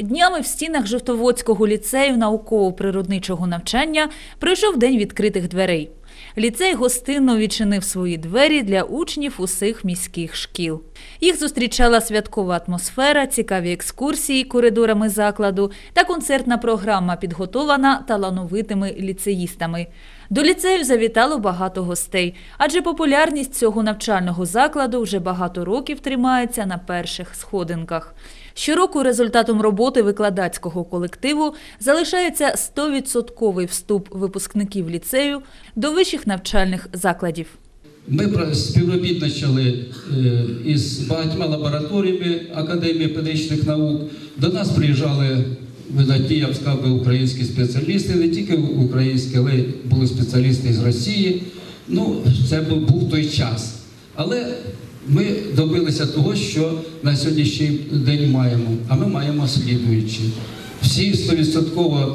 Днями в стінах Жовтоводського ліцею науково-природничого навчання пройшов день відкритих дверей. Ліцей гостинно відчинив свої двері для учнів усіх міських шкіл. Їх зустрічала святкова атмосфера, цікаві екскурсії коридорами закладу та концертна програма, підготована талановитими ліцеїстами. До ліцею завітало багато гостей, адже популярність цього навчального закладу вже багато років тримається на перших сходинках. Щороку результатом роботи викладацького колективу залишається 100% вступ випускників ліцею до вищих навчальних закладів. Ми співробітничали е, із багатьма лабораторіями Академії педагогічних наук. До нас приїжджали видатні, я б сказав, українські спеціалісти, не тільки українські, але й були спеціалісти з Росії. Ну, це був той час. Але ми добилися того, що на сьогоднішній день маємо. А ми маємо слідуючі. Всі 100%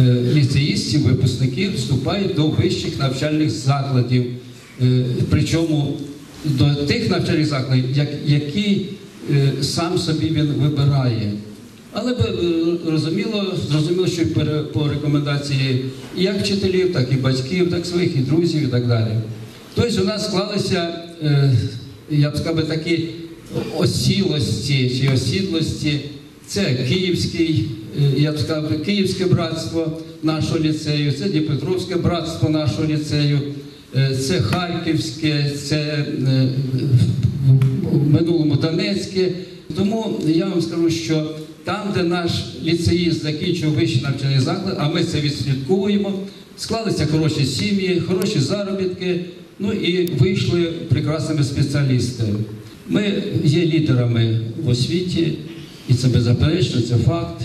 е, ліцеїстів, випускників вступають до вищих навчальних закладів. Е, Причому до тих навчальних закладів, які е, сам собі він вибирає. Але розуміло, зрозуміло, що по рекомендації як вчителів, так і батьків, так своїх і друзів, і так далі. Тобто у нас склалися, я б сказав, такі осілості чи осідлості. Це Київський, е, я б сказав, Київське братство нашого ліцею, це Дніпропетровське братство нашого ліцею, е, це Харківське, це е, в минулому Донецьке. Тому я вам скажу, що там, де наш ліцеїст закінчив вищий навчальний заклад, а ми це відслідковуємо, склалися хороші сім'ї, хороші заробітки, ну і вийшли прекрасними спеціалістами. Ми є лідерами в освіті, і це беззаперечно, це факт.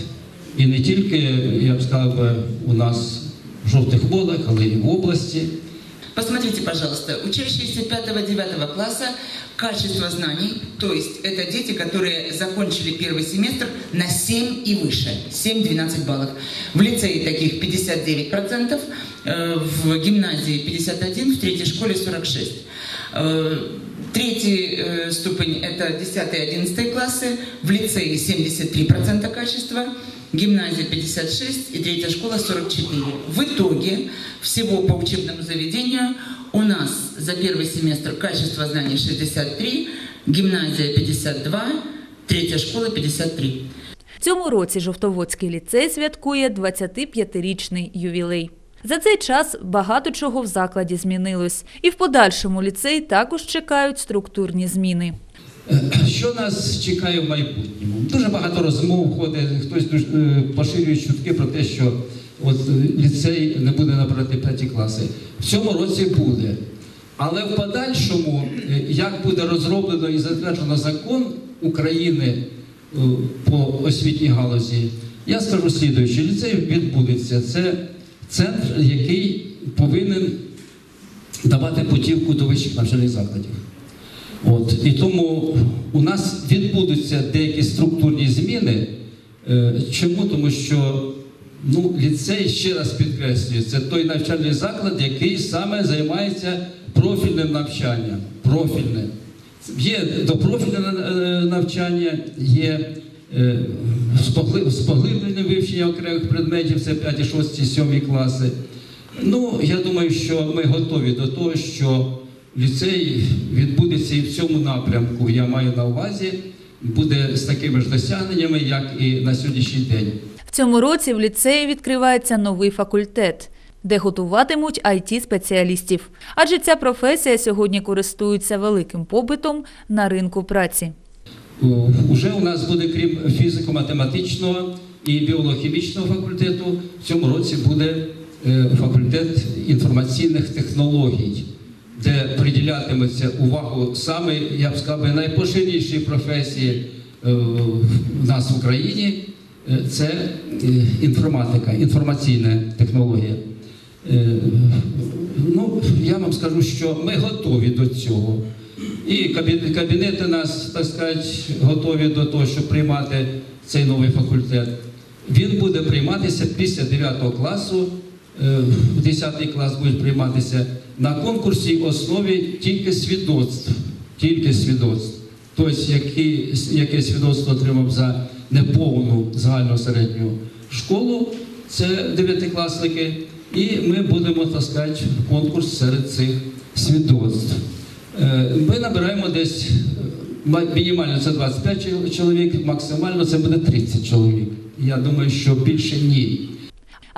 І не тільки, я б сказав, у нас в жовтих водах, але й в області. Посмотрите, пожалуйста, учащиеся 5-9 класса, качество знаний, то есть это дети, которые закончили первый семестр на 7 и выше, 7-12 баллов. В лицее таких 59%, э, в гимназии 51%, в третьей школе 46%. Э, Третий э, ступень – это 10-11 классы, в лицее 73% качества, гимназия 56 и третья школа 44. В итоге всего по учебному заведению у нас за первый семестр качество знаний 63, гимназия 52, третья школа 53. В цьому році Жовтоводський ліцей святкує 25-річний ювілей. За цей час багато чого в закладі змінилось, і в подальшому ліцей також чекають структурні зміни. Що нас чекає в майбутньому? Дуже багато розмов ходить, хтось дуже, е, поширює чутки про те, що от е, ліцей не буде набирати п'яті класи. В цьому році буде. Але в подальшому, е, як буде розроблено і затверджено закон України е, по освітній галузі, я скажу слідуюче, ліцей відбудеться. Це центр, який повинен давати путівку до вищих навчальних закладів. От, і тому у нас відбудуться деякі структурні зміни. Е, Чому? Тому що ну, ліцей, ще раз підкреслюю, це той навчальний заклад, який саме займається профільним навчанням. Профільне. Є допрофільне е, навчання, є е, споглиблене вивчення окремих предметів, це 5, 6, 7 класи. Ну, я думаю, що ми готові до того, що ліцей відбудеться і в цьому напрямку. Я маю на увазі, буде з такими ж досягненнями, як і на сьогоднішній день. В цьому році в ліцеї відкривається новий факультет, де готуватимуть it спеціалістів Адже ця професія сьогодні користується великим попитом на ринку праці. Уже у нас буде, крім фізико-математичного і біологічного факультету, в цьому році буде е, факультет інформаційних технологій, де приділятиметься увагу саме, я б сказав, би, найпоширеніші професії е, в нас в Україні. Е, Це е, інформатика, інформаційна технологія. Ну, я вам скажу, що ми готові до цього. І кабінети нас, так сказати, готові до того, щоб приймати цей новий факультет. Він буде прийматися після 9 класу, в 10 клас буде прийматися на конкурсі основі тільки свідоцтв. Тільки свідоцтв. Тобто, який, яке свідоцтво отримав за неповну загальну середню школу, це дев'ятикласники, і ми будемо в конкурс серед цих свідоцтв. Е, Ми набираємо десь е, мінімально це 25 чоловік, максимально це буде 30 чоловік. Я думаю, що більше ні.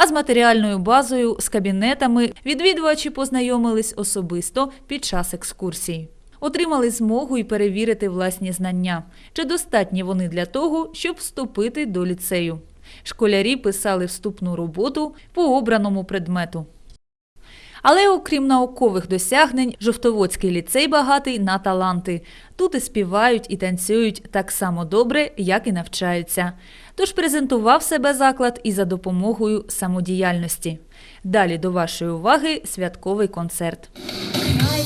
А з матеріальною базою, з кабінетами відвідувачі познайомились особисто під час екскурсій. Отримали змогу і перевірити власні знання, чи достатні вони для того, щоб вступити до ліцею. Школярі писали вступну роботу по обраному предмету. Але окрім наукових досягнень, Жовтоводський ліцей багатий на таланти. Тут і співають, і танцюють так само добре, як і навчаються. Тож презентував себе заклад і за допомогою самодіяльності. Далі до вашої уваги святковий концерт. Край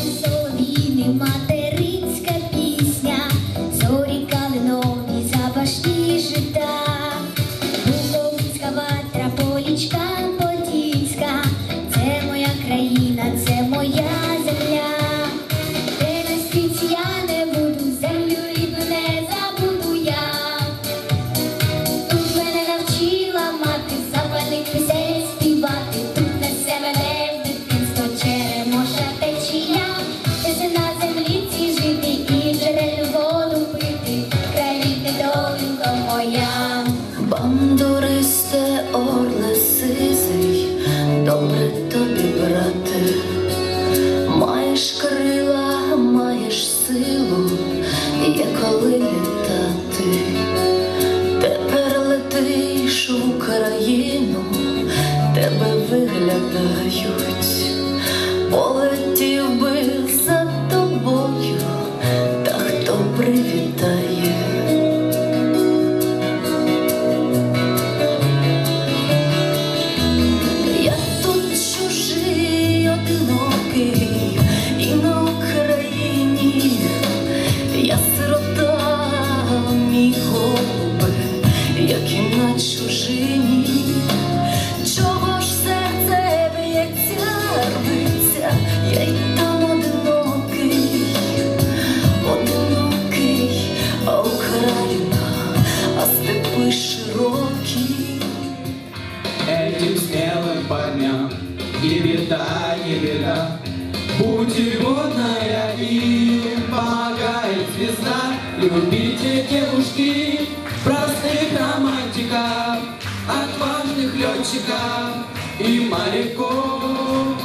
не беда. Путеводная им помогает звезда. Любите девушки, простых романтиков, отважных летчиков и моряков.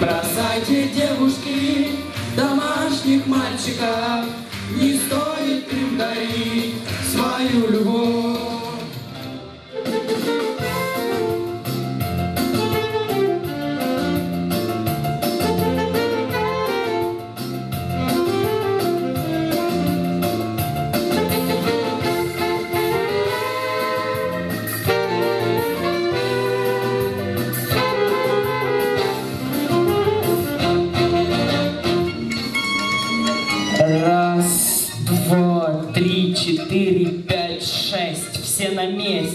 Бросайте девушки, домашних мальчиков, не стоит им дарить свою любовь.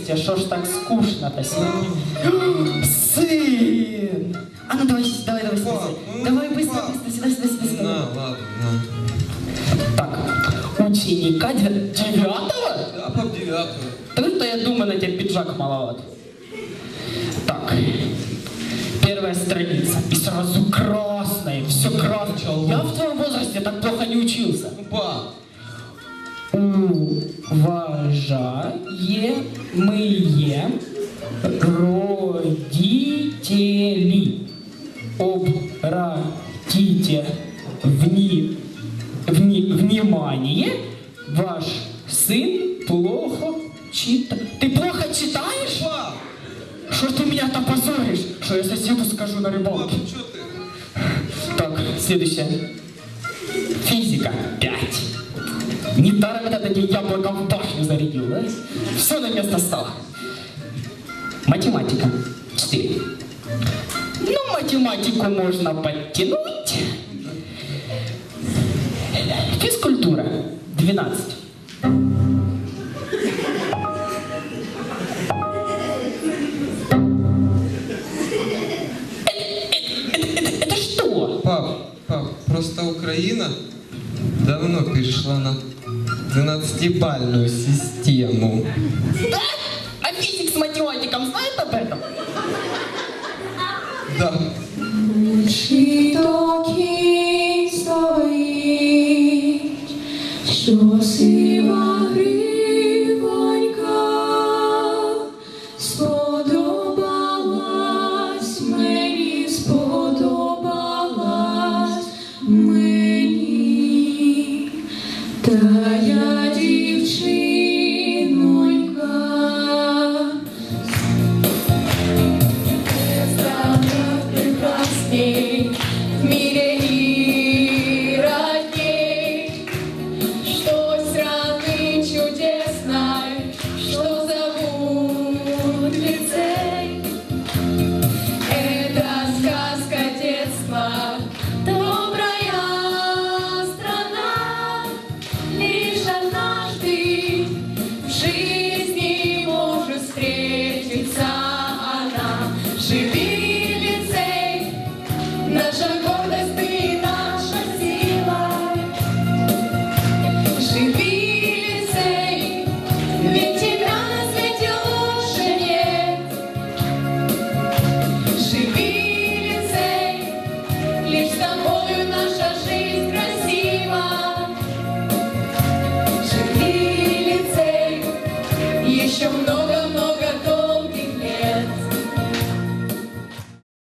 Месте. Что ж так скучно-то сегодня? Сын! А ну давай, давай, давай, сюда. Давай быстро, быстро, сюда, сюда, сюда, сюда. На, ладно, на. Так, ученика дев- девятого? Да, по девятую. Только я думаю, на тебя пиджак маловат. Так, первая страница. И сразу красное, все красное. Я в твоем возрасте так плохо не учился. Ну, пап, Уважаемые родители, обратите вни, вни- внимание, ваш сын плохо читает. Ты плохо читаешь? пап, Что ж ты меня там позоришь? Что я соседу скажу на пап, рыбалке? ну что ты? Так, следующее. Физика 5. Недаром это такие яблоком башню зарядил, да? Все на место стало. Математика 4. Ну, математику можно подтянуть. Физкультура 12. Это что? Пап, пап, просто Украина давно перешла на 12-бальную систему. Да? А физик с математиком знает об этом? Да.